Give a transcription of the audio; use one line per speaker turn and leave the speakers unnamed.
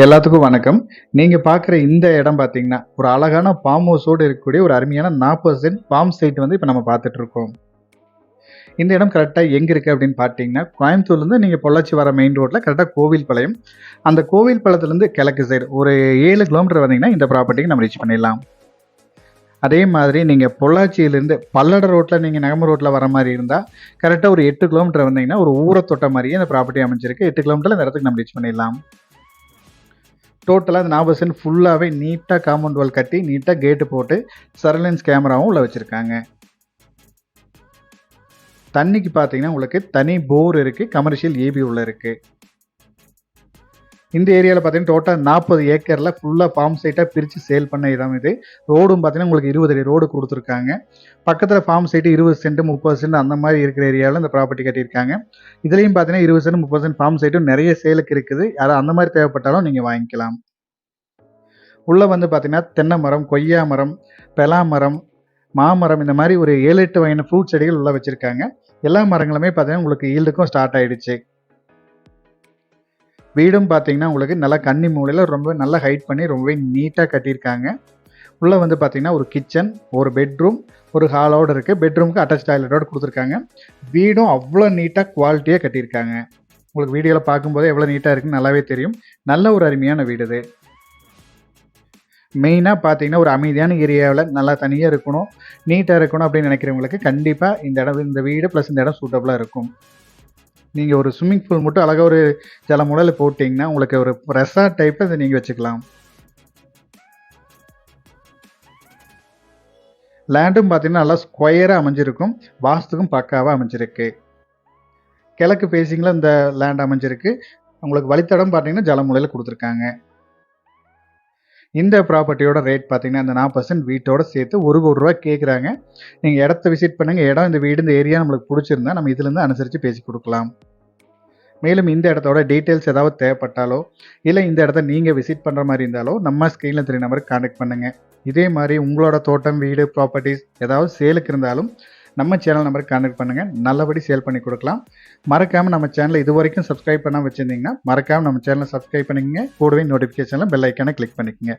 எல்லாத்துக்கும் வணக்கம். நீங்க பார்க்குற இந்த இடம் பார்த்தீங்கன்னா ஒரு அழகான பாம் ஹவுஸோடு இருக்கக்கூடிய ஒரு அருமையான நாற்பது சென்ட் பாம் சைட் வந்து இப்போ நம்ம பார்த்துட்டு இருக்கோம். இந்த இடம் கரெக்டாக எங்கே இருக்குது அப்படின்னு பார்த்தீங்கன்னா கோயம்புத்தூர்லேருந்து நீங்கள் பொள்ளாச்சி வர மெயின் ரோட்டில் கரெக்டாக கோவில் பாளையம் அந்த கோவில் பாளையத்துலேருந்து கிழக்கு சைடு ஒரு ஏழு கிலோமீட்டர் வந்தீங்கன்னா இந்த ப்ராப்பர்ட்டிக்கு நம்ம ரீச் பண்ணிடலாம். அதே மாதிரி நீங்கள் பொள்ளாச்சியிலேருந்து பல்லட ரோட்டில் நீங்கள் நகம ரோட்டில் வர மாதிரி இருந்தால் கரெக்டாக ஒரு எட்டு கிலோமீட்டர் வந்தீங்கன்னா ஒரு ஊரை தொட்ட மாதிரியே இந்த ப்ராப்பர்ட்டி அமைஞ்சிருக்கு. எட்டு கிலோமீட்டரில் இந்த இடத்துக்கு நம்ம ரீச் பண்ணிடலாம். டோட்டலாக அந்த நாற்பது சென்ட் ஃபுல்லாகவே நீட்டாக காம்பவுண்ட் வால் கட்டி நீட்டாக கேட்டு போட்டு சர்வலன்ஸ் கேமராவும் உள்ள வச்சுருக்காங்க. தண்ணிக்கு பார்த்தீங்கன்னா உங்களுக்கு தனி போர் இருக்குது கமர்ஷியல் ஏபி உள்ள இருக்குது இந்த ஏரியாவில் பார்த்தீங்கன்னா டோட்டல் நாற்பது ஏக்கரில் ஃபுல்லாக ஃபார்ம் சைட்டாக பிரித்து சேல் பண்ண இடம் இது. ரோடும் பார்த்தீங்கன்னா உங்களுக்கு இருபது அடி ரோடு கொடுத்துருக்காங்க. பக்கத்தில் ஃபார்ம் சைட்டு இருபது சென்ட் முப்பது சென்ட் அந்த மாதிரி இருக்கிற ஏரியாவில் இந்த ப்ராப்பர்ட்டி கட்டியிருக்காங்க. இதுலேயும் பார்த்தீங்கன்னா இருபது சென்ட் முப்பது சென்ட் ஃபார்ம் சைட்டும் நிறைய சேலுக்கு இருக்குது. யாரும் அந்த மாதிரி தேவைப்பட்டாலும் நீங்கள் வாங்கிக்கலாம். உள்ளே வந்து பார்த்தீங்கன்னா தென்னை மரம் கொய்யா மரம் பெலா மரம் மாமரம் இந்த மாதிரி ஒரு ஏழு எட்டு வகையான ஃப்ரூட் செடிகள் உள்ளே வச்சுருக்காங்க. எல்லா மரங்களுமே பார்த்தீங்கன்னா உங்களுக்கு ஈல்டுக்கும் ஸ்டார்ட் ஆகிடுச்சு வீடும் பார்த்தீங்கன்னா உங்களுக்கு நல்லா கன்னி மூலையில் ரொம்ப நல்லா ஹைட் பண்ணி ரொம்பவே நீட்டாக கட்டியிருக்காங்க. உள்ளே வந்து பார்த்தீங்கன்னா ஒரு கிச்சன் ஒரு பெட்ரூம் ஒரு ஹாலோடு இருக்குது பெட்ரூமுக்கு அட்டாச் டாய்லெட்டோடு கொடுத்துருக்காங்க. வீடும் அவ்வளோ நீட்டாக குவாலிட்டியாக கட்டியிருக்காங்க. உங்களுக்கு வீடியோவில் பார்க்கும்போது எவ்வளோ நீட்டாக இருக்குன்னு நல்லாவே தெரியும். நல்ல ஒரு அருமையான வீடு இது. மெயினாக பார்த்தீங்கன்னா ஒரு அமைதியான ஏரியாவில் நல்லா தனியாக இருக்கணும் நீட்டாக இருக்கணும் அப்படின்னு நினைக்கிறவங்களுக்கு கண்டிப்பாக இந்த இடம் இந்த வீடு ப்ளஸ் இந்த இடம் சூட்டபுளாக இருக்கும். நீங்கள் ஒரு ஸ்விம்மிங் பூல் மட்டும் அழகாக ஒரு ஜல முடல போட்டிங்கன்னா உங்களுக்கு ஒரு ரெசார்ட் டைப்பில் அதை நீங்கள் வச்சுக்கலாம். லேண்டும் பார்த்தீங்கன்னா நல்லா ஸ்கொயராக அமைஞ்சிருக்கும். வாஸ்துக்கும் பக்காவாக அமைஞ்சிருக்கு. கிழக்கு பேசிங்கில் இந்த லேண்ட் அமைஞ்சிருக்கு. உங்களுக்கு வழித்தடம் பார்த்தீங்கன்னா ஜலமுலையில் கொடுத்துருக்காங்க. இந்த ப்ராப்பர்ட்டியோட ரேட் பார்த்தீங்கன்னா இந்த நாற்பது பர்சன்ட் வீட்டோட சேர்த்து ஒரு கோடி ரூபா கேட்குறாங்க நீங்கள் இடத்த விசிட் பண்ணுங்கள் இடம் இந்த வீடு இந்த ஏரியா நம்மளுக்கு பிடிச்சிருந்தா நம்ம இதுலேருந்து அனுசரித்து பேசி கொடுக்கலாம். மேலும் இந்த இடத்தோட டீட்டெயில்ஸ் ஏதாவது தேவைப்பட்டாலோ இல்லை இந்த இடத்த நீங்கள் விசிட் பண்ணுற மாதிரி இருந்தாலோ நம்ம ஸ்க்ரீனில் தெரிய நம்பருக்கு கான்டாக்ட் பண்ணுங்கள் இதே மாதிரி உங்களோட தோட்டம் வீடு ப்ராப்பர்ட்டிஸ் ஏதாவது சேலுக்கு இருந்தாலும் நம்ம சேனல் நம்பருக்கு கான்டாக்ட் பண்ணுங்கள் நல்லபடி சேல் பண்ணி கொடுக்கலாம். மறக்காமல் நம்ம சேனலை இது வரைக்கும் சப்ஸ்கிரைப் பண்ணாமல் வச்சுருந்தீங்கன்னா மறக்காமல் நம்ம சேனலை சப்ஸ்கிரைப் பண்ணிக்கங்க. கூடவே நோட்டிஃபிகேஷனில் பெல் ஐக்கானை கிளிக் பண்ணிக்கோங்க.